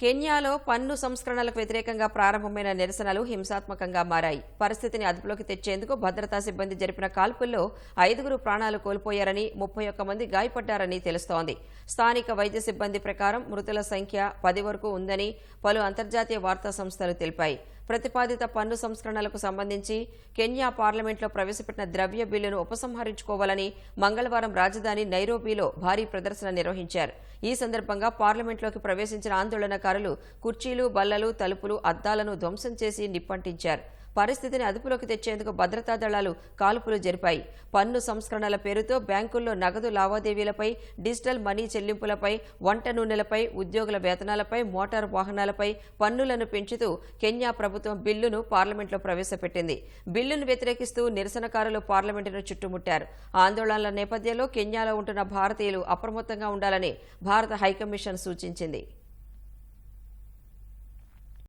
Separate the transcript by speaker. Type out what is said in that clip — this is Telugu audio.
Speaker 1: కెన్యాలో పన్ను సంస్కరణలకు వ్యతిరేకంగా ప్రారంభమైన నిరసనలు హింసాత్మకంగా మారాయి. పరిస్థితిని అదుపులోకి తెచ్చేందుకు భద్రతా సిబ్బంది జరిపిన కాల్పుల్లో ఐదుగురు ప్రాణాలు కోల్పోయారని ముప్పై ఒక్క మంది గాయపడ్డారని తెలుస్తోంది. స్థానిక వైద్య సిబ్బంది ప్రకారం మృతుల సంఖ్య పది వరకు ఉందని పలు అంతర్జాతీయ వార్తా సంస్థలు తెలిపాయి. ప్రతిపాదిత పన్ను సంస్కరణలకు సంబంధించి కెన్యా పార్లమెంట్లో ప్రవేశపెట్టిన ద్రవ్య బిల్లును ఉపసంహరించుకోవాలని మంగళవారం రాజధాని నైరోబీలో భారీ ప్రదర్శన నిర్వహించారు. ఈ సందర్భంగా పార్లమెంట్లోకి ప్రవేశించిన ఆందోళనకారులు కుర్చీలు బల్లలు తలుపులు అద్దాలను ధ్వంసం చేసి నిప్పంటించారు. పరిస్థితిని అదుపులోకి తెచ్చేందుకు భద్రతా దళాలు కాల్పులు జరిపాయి. పన్ను సంస్కరణల పేరుతో బ్యాంకుల్లో నగదు లావాదేవీలపై డిజిటల్ మనీ చెల్లింపులపై వంట నూనెలపై ఉద్యోగుల వేతనాలపై మోటారు వాహనాలపై పన్నులను పెంచుతూ కెన్యా ప్రభుత్వం బిల్లును పార్లమెంట్లో ప్రవేశపెట్టింది. బిల్లును వ్యతిరేకిస్తూ నిరసనకారులు పార్లమెంటును చుట్టుముట్టారు. ఆందోళనల నేపథ్యంలో కెన్యాలో ఉంటున్న భారతీయులు అప్రమత్తంగా ఉండాలని భారత హైకమిషన్ సూచించింది.